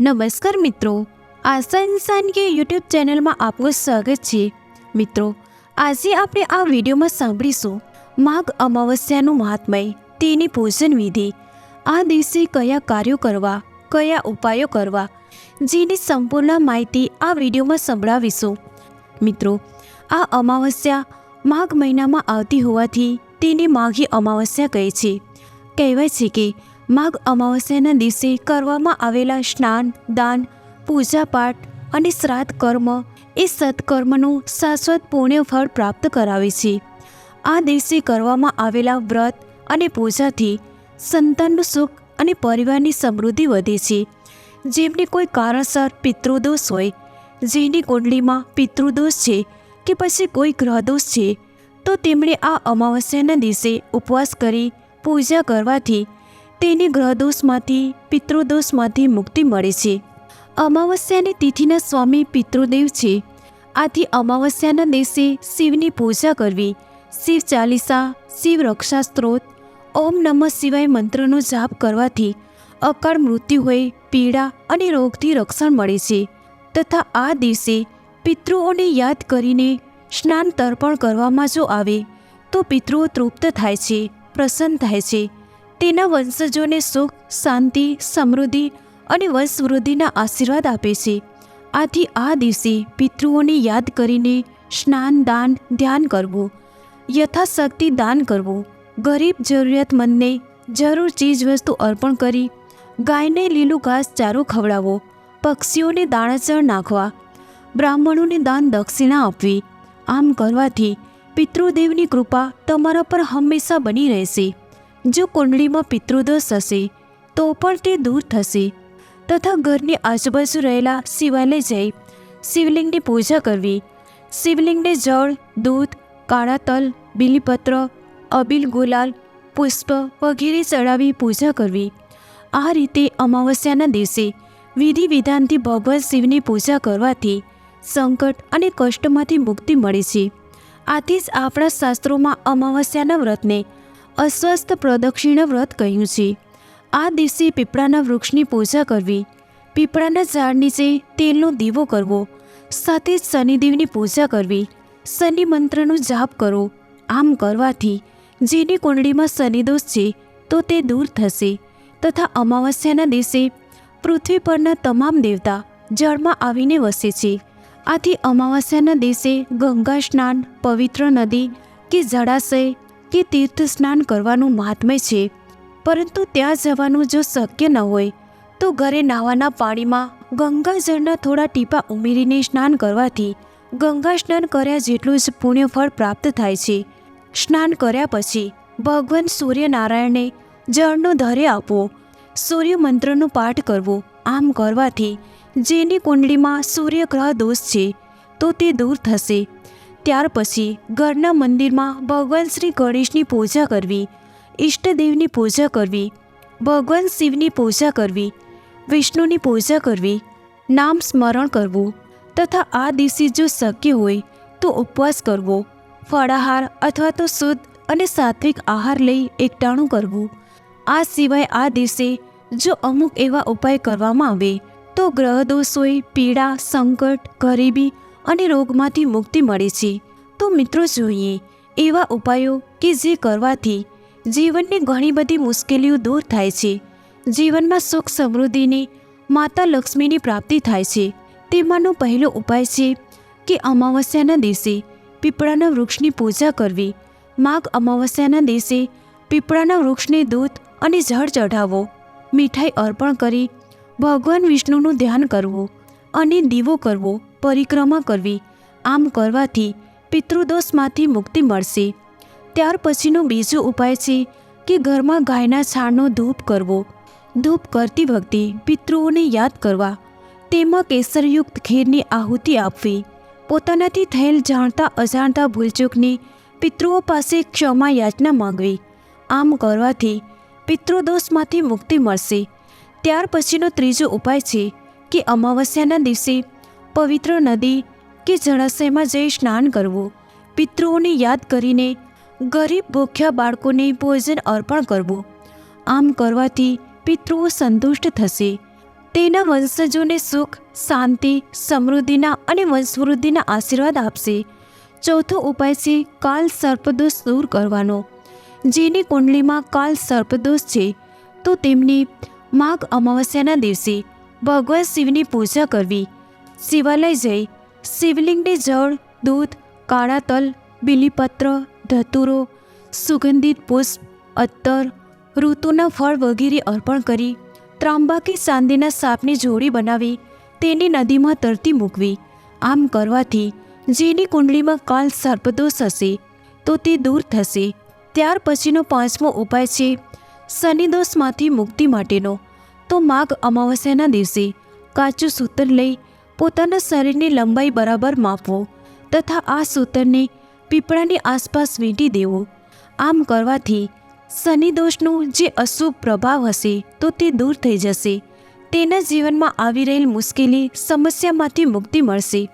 નમસ્કાર મિત્રો. આશા ઇન્સાન કે યુટ્યુબ ચેનલમાં આપનું સ્વાગત છે. મિત્રો, આજે આપણે આ વિડીયોમાં સાંભળીશું માઘ અમાવસ્યાનું મહાત્મય, તેની પૂજન વિધિ. આ દિવસે કયા કાર્યો કરવા, કયા ઉપાયો કરવા, જેની સંપૂર્ણ માહિતી આ વિડીયોમાં સંભળાવીશું. મિત્રો, આ અમાવસ્યા માઘ મહિનામાં આવતી હોવાથી તેને માઘી અમાવસ્યા કહે છે. કહેવાય છે કે માઘ અમાવસ્યાના દિવસે કરવામાં આવેલા સ્નાન, દાન, પૂજાપાઠ અને શ્રાદ્ધ કર્મ એ સત્કર્મનું શાશ્વત પુણ્ય ફળ પ્રાપ્ત કરાવે છે. આ દિવસે કરવામાં આવેલા વ્રત અને પૂજાથી સંતાનનું સુખ અને પરિવારની સમૃદ્ધિ વધે છે. જેમને કોઈ કારણસર પિતૃદોષ હોય, જેની કુંડલીમાં પિતૃદોષ છે કે પછી કોઈ ગ્રહદોષ છે, તો તેમણે આ અમાવસ્યાના દિવસે ઉપવાસ કરી પૂજા કરવાથી તેની ગ્રહદોષમાંથી પિતૃદોષમાંથી મુક્તિ મળે છે. અમાવસ્યાની તિથિના સ્વામી પિતૃદેવ છે. આથી અમાવસ્યાના દિવસે શિવની પૂજા કરવી. શિવ ચાલીસા, શિવ રક્ષા સ્ત્રોત, ઓમ નમઃ શિવાય મંત્રનો જાપ કરવાથી અકાળ મૃત્યુ હોય, પીડા અને રોગથી રક્ષણ મળે છે. તથા આ દિવસે પિતૃઓને યાદ કરીને સ્નાન તર્પણ કરવામાં જો આવે, તો પિતૃઓ તૃપ્ત થાય છે, પ્રસન્ન થાય છે. તેના વંશજોને સુખ, શાંતિ, સમૃદ્ધિ અને વંશવૃદ્ધિના આશીર્વાદ આપે છે. આથી આ દિવસે પિતૃઓને યાદ કરીને સ્નાન, દાન, ધ્યાન કરવું, યથાશક્તિ દાન કરવું, ગરીબ જરૂરિયાતમંદને જરૂર ચીજવસ્તુ અર્પણ કરી, ગાયને લીલું ઘાસ ચારો ખવડાવો, પક્ષીઓને દાણાચણ નાખવા, બ્રાહ્મણોને દાન દક્ષિણા આપવી, આમ કરવાથી પિતૃદેવની કૃપા તમારા પર હંમેશા બની રહેશે. જો કુંડળીમાં પિતૃદોષ હશે, તો પણ તે દૂર થશે. તથા ઘરની આજુબાજુ રહેલા શિવાલય જઈ શિવલિંગની પૂજા કરવી. શિવલિંગને જળ, દૂધ, કાળા તલ, બીલીપત્ર, અબીલ ગુલાલ, પુષ્પ વગેરે ચડાવી પૂજા કરવી. આ રીતે અમાવસ્યાના દિવસે વિધિ વિધાનથી ભગવાન શિવની પૂજા કરવાથી સંકટ અને કષ્ટમાંથી મુક્તિ મળે છે. આથી જ આપણા શાસ્ત્રોમાં અમાવસ્યાના વ્રતને અસ્વસ્થ પ્રદક્ષિણ વ્રત કહ્યું છે. આ દિવસે પીપળાના વૃક્ષની પૂજા કરવી, પીપળાના ઝાડ નીચે તેલનો દીવો કરવો, સાથે જ શનિદેવની પૂજા કરવી, શનિ મંત્રનો જાપ કરો. આમ કરવાથી જેની કુંડળીમાં શનિદોષ છે, તો તે દૂર થશે. તથા અમાવસ્યાના દિવસે પૃથ્વી પરના તમામ દેવતા જળમાં આવીને વસે છે. આથી અમાવસ્યાના દિવસે ગંગા સ્નાન, પવિત્ર નદી કે જળાશય કે તીર્થ સ્નાન કરવાનું મહાત્મ્ય છે. પરંતુ ત્યાં જવાનું જો શક્ય ન હોય, તો ઘરે નાવાના પાણીમાં ગંગાજળના થોડા ટીપા ઉમેરીને સ્નાન કરવાથી ગંગા સ્નાન કર્યા જેટલું જ પુણ્યફળ પ્રાપ્ત થાય છે. સ્નાન કર્યા પછી ભગવાન સૂર્યનારાયણને જળનો ધરે આપવો, સૂર્ય મંત્રનો પાઠ કરવો, આમ કરવાથી જેની કુંડળીમાં સૂર્યગ્રહ દોષ છે, તો તે દૂર થશે. ત્યાર પછી ઘરના મંદિરમાં ભગવાન શ્રી ગણેશની પૂજા કરવી, ઈષ્ટદેવની પૂજા કરવી, ભગવાન શિવની પૂજા કરવી, વિષ્ણુની પૂજા કરવી, નામ સ્મરણ કરવું તથા આ દિવસે જો શક્ય હોય તો ઉપવાસ કરવો, ફળાહાર અથવા તો શુદ્ધ અને સાત્વિક આહાર લઈ એકટાણું કરવું. આ સિવાય આ દિવસે જો અમુક એવા ઉપાય કરવામાં આવે તો ગ્રહદોષ હોય પીડા, સંકટ, ગરીબી અને રોગમાંથી મુક્તિ મળે છે. તો મિત્રો જોઈએ, એવા ઉપાયો કે જે કરવાથી જીવનની ઘણી બધી મુશ્કેલીઓ દૂર થાય છે. જીવનમાં સુખ સમૃદ્ધિની માતા લક્ષ્મીની પ્રાપ્તિ થાય છે. તેમાંનો પહેલો ઉપાય છે કે અમાવસ્યાના દિવસે પીપળાના વૃક્ષની પૂજા કરવી. માઘ અમાવસ્યાના દિવસે પીપળાના વૃક્ષને દૂધ અને જળ ચઢાવો. મીઠાઈ અર્પણ કરી ભગવાન વિષ્ણુનું ધ્યાન કરવું. અને દીવો કરવો, પરિક્રમા કરવી, આમ કરવાથી પિતૃદોષમાંથી મુક્તિ મળશે. ત્યાર પછીનો બીજો ઉપાય છે કે ઘરમાં ગાયના છાણનો ધૂપ કરવો. ધૂપ કરતી વખતે પિતૃઓને યાદ કરવા, તેમાં કેસરયુક્ત ખીરની આહુતિ આપવી, પોતાનાથી થયેલ જાણતા અજાણતા ભૂલચૂકની પિતૃઓ પાસે ક્ષમા યાચના માંગવી, આમ કરવાથી પિતૃદોષમાંથી મુક્તિ મળશે. ત્યાર પછીનો ત્રીજો ઉપાય છે કે અમાવસ્યાના દિવસે પવિત્ર નદી કે જળાશયમાં જઈ સ્નાન કરવું. પિતૃઓને યાદ કરીને ગરીબ ભૂખ્યા બાળકોને ભોજન અર્પણ કરવું. આમ કરવાથી પિતૃઓ સંતુષ્ટ થશે. તેના વંશજોને સુખ, શાંતિ, સમૃદ્ધિના અને વંશવૃદ્ધિના આશીર્વાદ આપશે. ચોથો ઉપાય છે કાલ સર્પદોષ દૂર કરવાનો. જેની કુંડલીમાં કાલ સર્પદોષ છે, તો તેમની માઘ અમાવસ્યાના દિવસે ભગવાન શિવની પૂજા કરવી. શિવાલય જઈ શિવલિંગને જળ, દૂધ, કાળા તલ, બીલીપત્ર, ધતુરો, સુગંધિત પુષ્પ, અત્તર, ઋતુના ફળ વગેરે અર્પણ કરી ત્રાંબાકી ચાંદીના સાપની જોડી બનાવી તેની નદીમાં તરતી મૂકવી. આમ કરવાથી જેની કુંડલીમાં કાલ સર્પદોષ હશે તો તે દૂર થશે. ત્યાર પછીનો પાંચમો ઉપાય છે શનિદોષમાંથી મુક્તિ માટેનો. તો માઘ અમાવસ્યાના દિવસે કાચું સૂતર લઈ પોતાના શરીરની લંબાઈ બરાબર માપવો તથા આ સૂતરને પીપળાની આસપાસ વીંટી દેવો. આમ કરવાથી શનિદોષનું જે અશુભ પ્રભાવ હશે તો તે દૂર થઈ જશે. તેના જીવનમાં આવી રહેલ મુશ્કેલી સમસ્યામાંથી મુક્તિ મળશે.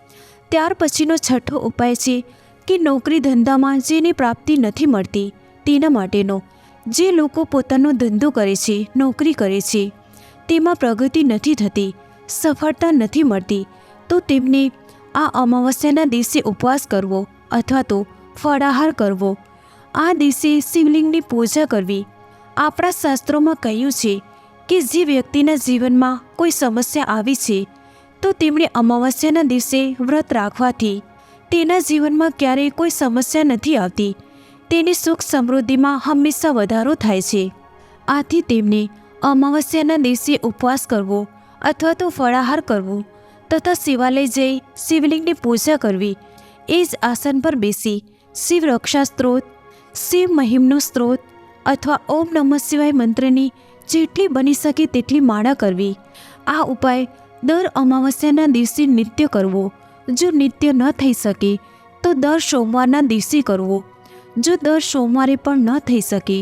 ત્યાર પછીનો છઠ્ઠો ઉપાય છે કે નોકરી ધંધામાં જેની પ્રાપ્તિ નથી મળતી તેના માટેનો. જે લોકો પોતાનો ધંધો કરે છે, નોકરી કરે છે. તેમાં પ્રગતિ નથી થતી, સફળતા નથી મળતી, તો તેમને આ અમાવસ્યાના દિવસે ઉપવાસ કરવો અથવા તો ફળાહાર કરવો. આ દિવસે શિવલિંગની પૂજા કરવી. આપણા શાસ્ત્રોમાં કહ્યું છે કે જે વ્યક્તિના જીવનમાં કોઈ સમસ્યા આવી છે, તો તેમણે અમાવસ્યાના દિવસે વ્રત રાખવાથી તેના જીવનમાં ક્યારેય કોઈ સમસ્યા નથી આવતી. તેની સુખ સમૃદ્ધિમાં હંમેશા વધારો થાય છે. આથી તેમને અમાવસ્યાના દિવસે ઉપવાસ કરવો અથવા તો ફળાહાર કરવો તથા શિવાલય જઈ શિવલિંગની પૂજા કરવી, એ જ આસન પર બેસી શિવ રક્ષા સ્ત્રોત, શિવ મહિમનો સ્ત્રોત અથવા ઓમ નમઃ શિવાય મંત્રની જેટલી બની શકે તેટલી માળા કરવી. આ ઉપાય દર અમાવસ્યાના દિવસે નિત્ય કરવો. જો નિત્ય ન થઈ શકે, તો દર સોમવારના દિવસે કરવો. જો દર સોમવારે પણ ન થઈ શકે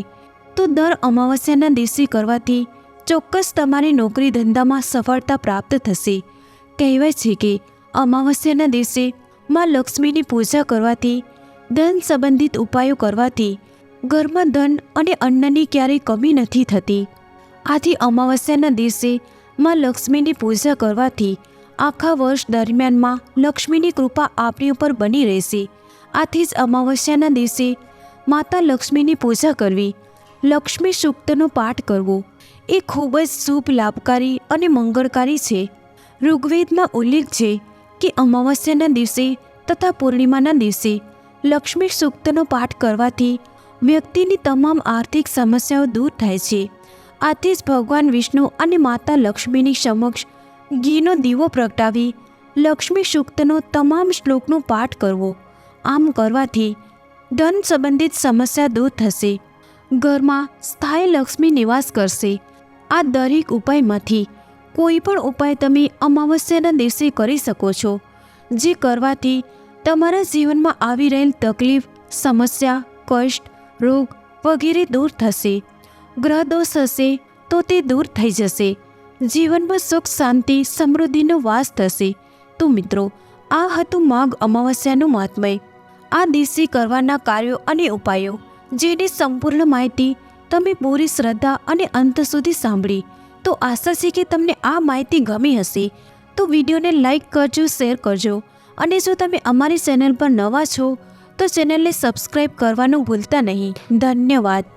તો દર અમાવસ્યાના દિવસે કરવાથી ચોક્કસ તમારી નોકરી ધંધામાં સફળતા પ્રાપ્ત થશે. કહેવાય છે કે અમાવસ્યાના દિવસે માં લક્ષ્મીની પૂજા કરવાથી, ધન સંબંધિત ઉપાયો કરવાથી ઘરમાં ધન અને અન્નની ક્યારેય કમી નથી થતી. આથી અમાવસ્યાના દિવસે માં લક્ષ્મીની પૂજા કરવાથી આખા વર્ષ દરમિયાનમાં લક્ષ્મીની કૃપા આપણી ઉપર બની રહેશે. આથી જ અમાવસ્યાના દિવસે માતા લક્ષ્મીની પૂજા કરવી લક્ષ્મી સૂક્તનો પાઠ કરવો. એ ખૂબ જ શુભ, લાભકારી અને મંગળકારી છે. ઋગ્વેદમાં ઉલ્લેખ છે કે અમાવસ્યાના દિવસે તથા પૂર્ણિમાના દિવસે લક્ષ્મી સૂક્તનો પાઠ કરવાથી વ્યક્તિની તમામ આર્થિક સમસ્યાઓ દૂર થાય છે. આથી જ ભગવાન વિષ્ણુ અને માતા લક્ષ્મીની સમક્ષ ઘીનો દીવો પ્રગટાવી લક્ષ્મી સૂક્તનો તમામ શ્લોકનો પાઠ કરવો. આમ કરવાથી ધન સંબંધિત સમસ્યા દૂર થશે. ઘરમાં સ્થાયી લક્ષ્મી નિવાસ કરશે. આ દરેક ઉપાયમાંથી કોઈ પણ ઉપાય તમે અમાવસ્યાના દિવસે કરી શકો છો, જે કરવાથી તમારા જીવનમાં આવી રહેલ તકલીફ, સમસ્યા, કષ્ટ, રોગ વગેરે દૂર થશે. ગ્રહ દોષ હશે તો તે દૂર થઈ જશે. જીવનમાં સુખ, શાંતિ, સમૃદ્ધિનો વાસ થશે. તો મિત્રો, આ હતું માઘ અમાવસ્યાનું મહાત્મય. આ દિવસે કરવાના કાર્યો અને ઉપાયો. જેની સંપૂર્ણ માહિતી તમે પૂરી શ્રદ્ધા અને અંત સુધી સાંભળી, તો આશા છે કે તમને આ માહિતી ગમી હશે. તો વિડીયોને લાઈક કરજો, શેર કરજો અને જો તમે અમારી ચેનલ પર નવા છો, તો ચેનલને સબસ્ક્રાઈબ કરવાનું ભૂલતા નહીં. ધન્યવાદ.